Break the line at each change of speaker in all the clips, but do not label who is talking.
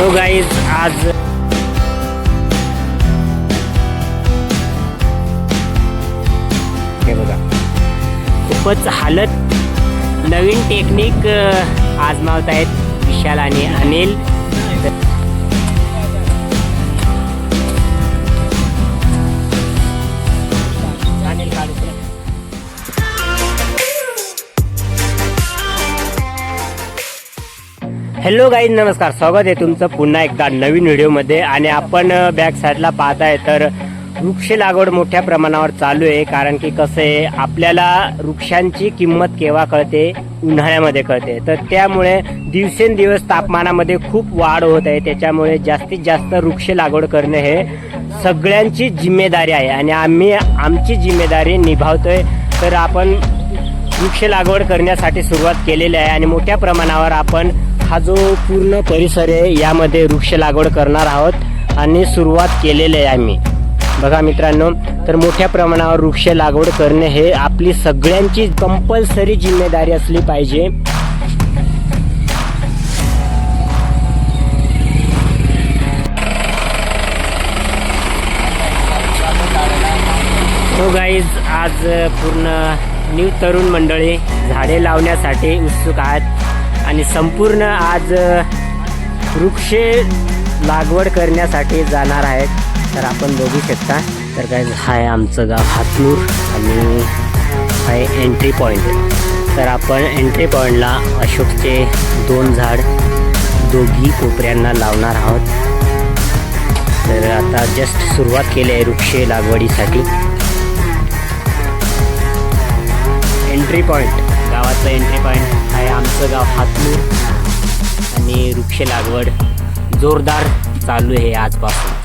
हो तो गाईज आज हे बघा. खूपच हालत. नवीन टेक्निक आजमावत आहेत विशाल आणि अनिल. हॅलो गाईज नमस्कार. स्वागत आहे तुमचं पुन्हा एकदा नवीन व्हिडिओमध्ये. आणि आपण बॅक साईडला पाहताय तर वृक्ष लागवड मोठ्या प्रमाणावर चालू आहे. कारण की कसं आहे आपल्याला वृक्षांची किंमत केव्हा कळते? उन्हाळ्यामध्ये कळते. तर त्यामुळे दिवसेंदिवस तापमानामध्ये खूप वाढ होत आहे. त्याच्यामुळे जास्तीत जास्त वृक्ष लागवड करणे हे सगळ्यांची जिम्मेदारी आहे. आणि आम्ही आमची जिम्मेदारी निभावतोय. तर आपण वृक्ष लागवड करण्यासाठी सुरुवात केलेली आहे. आणि मोठ्या प्रमाणावर आपण हा जो पूर्ण परिसर आहे यामध्ये वृक्ष लागवड करणार आहोत आणि सुरुवात केलेली आहे आम्ही. बघा मित्रांनो तर मोठ्या प्रमाणावर वृक्ष लागवड करणे हे आपली सगळ्यांची कंपल्सरी जिम्मेदारी असली पाहिजे. हो गाईज आज पूर्ण न्यू तरुण मंडळी झाडे लावण्यासाठी उत्सुक आहेत. आणि संपूर्ण आज वृक्ष लागवड करण्यासाठी जाणार आहेत. तर आपण बघू शकता. तर काय आहे आमचं गाव हातनूर आणि आहे एंट्री पॉईंट तर आपण एंट्री पॉईंटला अशोकचे दोन झाड दोघी कोपऱ्यांना लावणार आहोत. तर आता जस्ट सुरुवात केली आहे वृक्षे लागवडीसाठी. एंट्री पॉईंट गावाचं एंट्री पॉईंट आहे आमचं गाव हातूर आणि वृक्ष लागवड जोरदार चालू आहे आजपासून.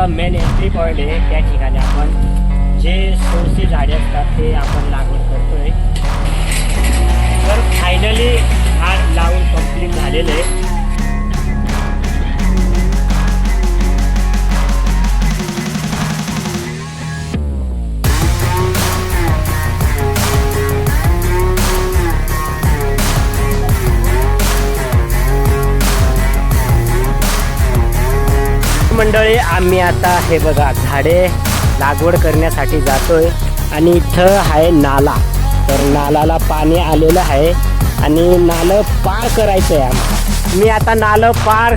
गावाचा मेन एंट्री पॉईंट आहे त्या ठिकाणी आपण जे सोरसी झाडे असतात ते आपण लागवड करतोय. तर फायनली झाड लावून कंप्लीट झालेलं आहे. मंडळी आम्ही आता हे बघा झाडे लागवड करण्यासाठी जातोय. आणि इथं आहे नाला. तर नालाला पाणी आलेलं आहे. आणि नालं पार करायचं आहे आम्हाला. मी आता नालं पार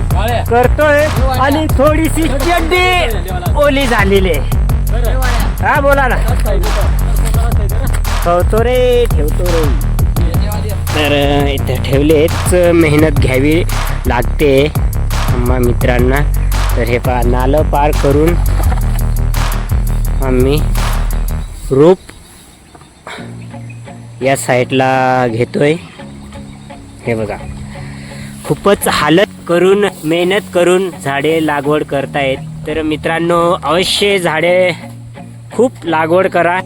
करतोय. आणि थोडीशी चड्डी ओली झालेली आहे. हा बोला ना. ठेवतो रे ठेवतो रे. तर इथं ठेवलेच मेहनत घ्यावी लागते. आम्हा मित्रांना. तर हे पहा नालं पार करून आम्ही रोप या साईडला घेतोय. हे बघा. खूपच हालत करून मेहनत करून झाडे लागवड करतायत. तर मित्रांनो अवश्य झाडे खूप लागवड करा.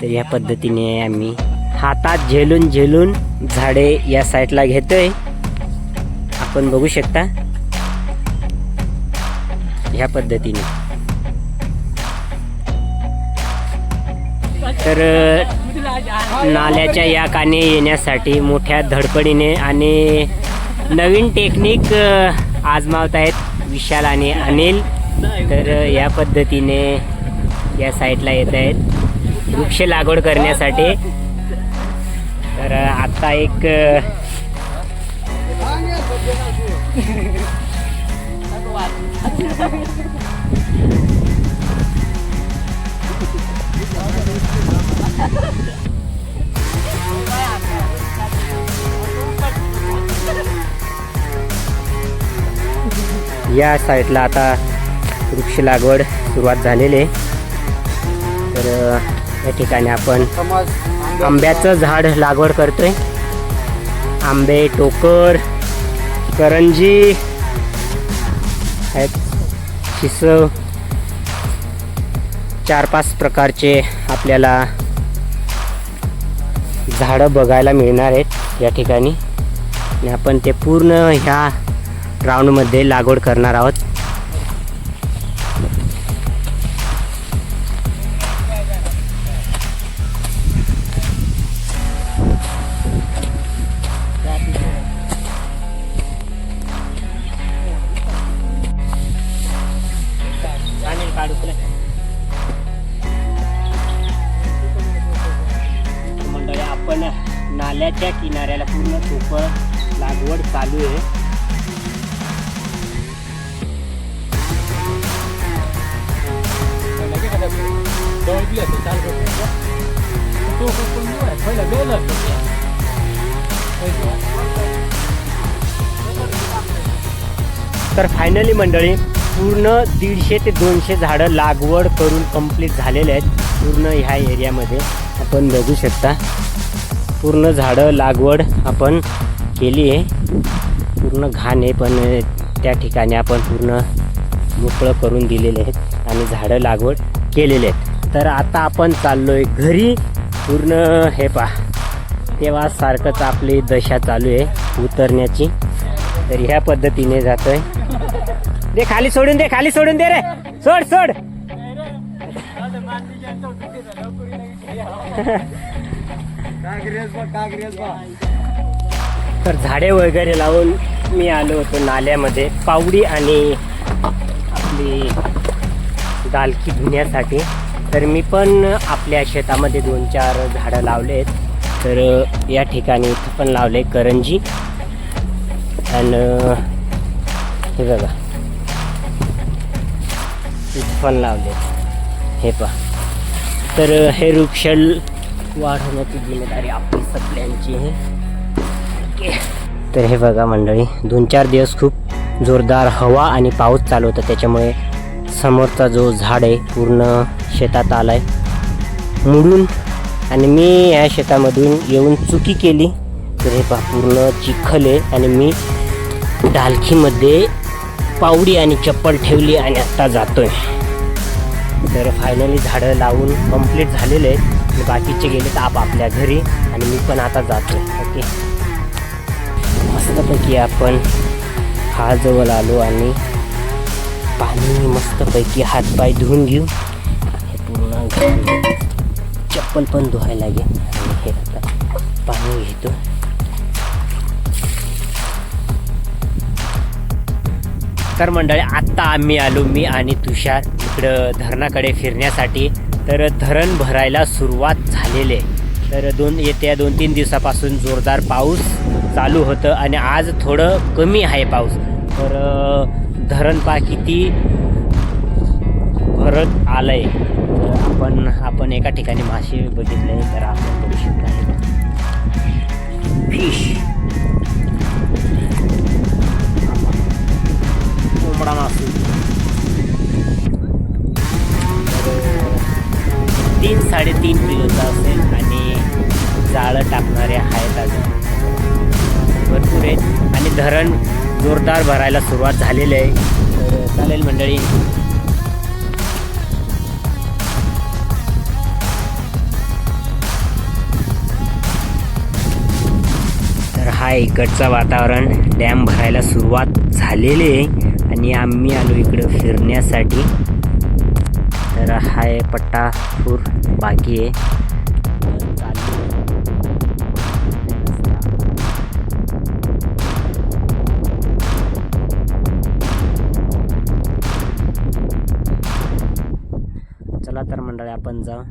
तर या पद्धतीने आम्ही हातात झेलून झेलून झाडे या साईडला घेतोय. आपण बघू शकता. ह्या पद्धतीने. तर नाल्याच्या या काने येण्यासाठी मोठ्या धडपडीने आणि नवीन टेक्निक आजमावत आहेत विशाल आणि अनिल. तर या पद्धतीने या साईडला येत आहेत. वृक्ष लागवड करण्यासाठी तर आता एक या साईडला आता वृक्ष लागवड सुरुवात झालेली आहे. तर या ठिकाणी आपण आंब्याचं झाड लागवड करतोय. आंबे टोकर करंजी आहेत. शिसव चार पाच प्रकारचे आपल्याला झाडं बघायला मिळणार आहेत या ठिकाणी. आणि आपण ते पूर्ण ह्या राऊंडमध्ये लागवड करणार आहोत. नाल्याच्या किनाऱ्याला पूर्ण पोकळ लागवड चालू आहे. तर फायनली मंडळी पूर्ण दीडशे ते दोनशे झाडं लागवड करून कंप्लीट झालेले आहेत पूर्ण ह्या एरियामध्ये आपण बघू शकता. पूर्ण झाडं लागवड आपण केली आहे. पूर्ण घाण आहे पण त्या ठिकाणी आपण पूर्ण मोकळं करून दिलेले आहेत आणि झाडं लागवड केलेले आहेत. तर आता आपण चाललो आहे घरी. पूर्ण हे पा तेव्हा सारखंच आपली दशा चालू आहे उतरण्याची. तर ह्या पद्धतीने जातोय. दे खाली सोडून दे खाली सोडून दे रे. सोड सोड. तर झाडे वगैरे लावून मी आलो होतो नाल्यामध्ये. पावडी आणि आपली दालकी धुण्यासाठी. तर मी पण आपल्या शेतामध्ये दोन चार झाडं लावले आहेत तर या ठिकाणी इथं पण लावले करंजी. आणि हे बघा. इथं पण लावले हे पहा. तर हे वृक्ष वाढवण्याची जिम्मेदारी आपली सगळ्यांची आहे. ओके. तर हे बघा मंडळी दोन चार दिवस खूप जोरदार हवा आणि पाऊस चालू होता. त्याच्यामुळे समोरचा जो झाड आहे पूर्ण शेतात आला आहे मुडून आणि मी या शेतामधून येऊन चुकी केली. तर हे पहा पूर्ण चिखल आहे आणि मी डालखीमध्ये पावडी आणि चप्पल ठेवली आणि आत्ता जातो आहे तर फायनली झाडं लावून कंप्लीट झालेले आहेत. आणि बाकीचे गेले तर आपापल्या घरी आणि मी पण आता जातो ओके? मस्तपैकी आपण जवळ आलो आणि पाणी मस्तपैकी हातपाय धुवून घेऊ. हे पूर्ण चप्पल पण धुवायला लागेल. आणि हे आता पाणी घेतो. तर मंडळी आत्ता आम्ही आलो मी आणि तुषार इकडं धरणाकडे फिरण्यासाठी. तर धरण भरायला सुरुवात झालेली आहे. तर दोन येत्या दोन तीन दिवसापासून जोरदार पाऊस चालू होतं आणि आज थोडं कमी आहे पाऊस. तर धरण पा किती भरत आलंय. तर आपण आपण एका ठिकाणी मासे बघितले तर आपण बघू शकतो. फिश. साडेतीन किलोचा असेल आणि जाळं टाकणारे आहेत अजून. भरपूर आहेत. आणि धरण जोरदार भरायला सुरुवात झालेली आहे. तर चालेल मंडळी. तर हा इकडचं वातावरण. डॅम भरायला सुरुवात झालेली आहे. आणि आम्ही आलो इकडं फिरण्यासाठी. तर हा आहे पट्टापूर बाकी आहे चला तर मंडळी आपण जाऊ.